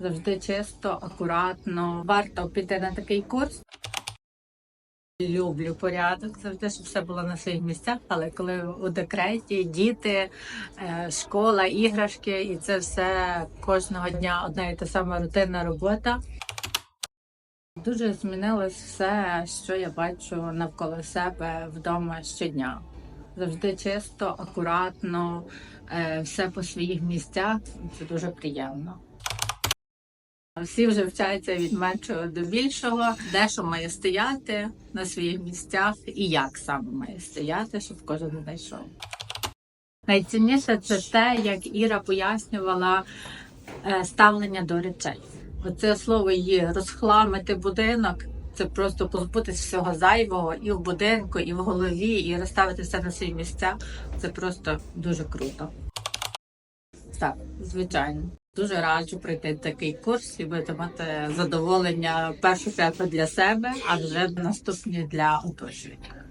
Завжди чисто, акуратно. Варто піти на такий курс. Люблю порядок, завжди, щоб все було на своїх місцях. Але коли у декреті діти, е, школа, іграшки, і це все кожного дня одна і та сама рутинна робота. Дуже змінилось все, що я бачу навколо себе вдома щодня. Завжди чисто, акуратно, е, все по своїх місцях. Це дуже приємно. Всі вже вчаться від меншого до більшого, де що має стояти на своїх місцях і як саме має стояти, щоб кожен знайшов. Найцінніше це те, як Іра пояснювала е, ставлення до речей. Оце слово її розхламити будинок. Це просто позбутись всього зайвого і в будинку, і в голові, і розставити все на свої місця. Це просто дуже круто. Так, звичайно. Дуже раджу пройти такий курс і будете мати задоволення першу чергу для себе, а вже наступні для оточуючих.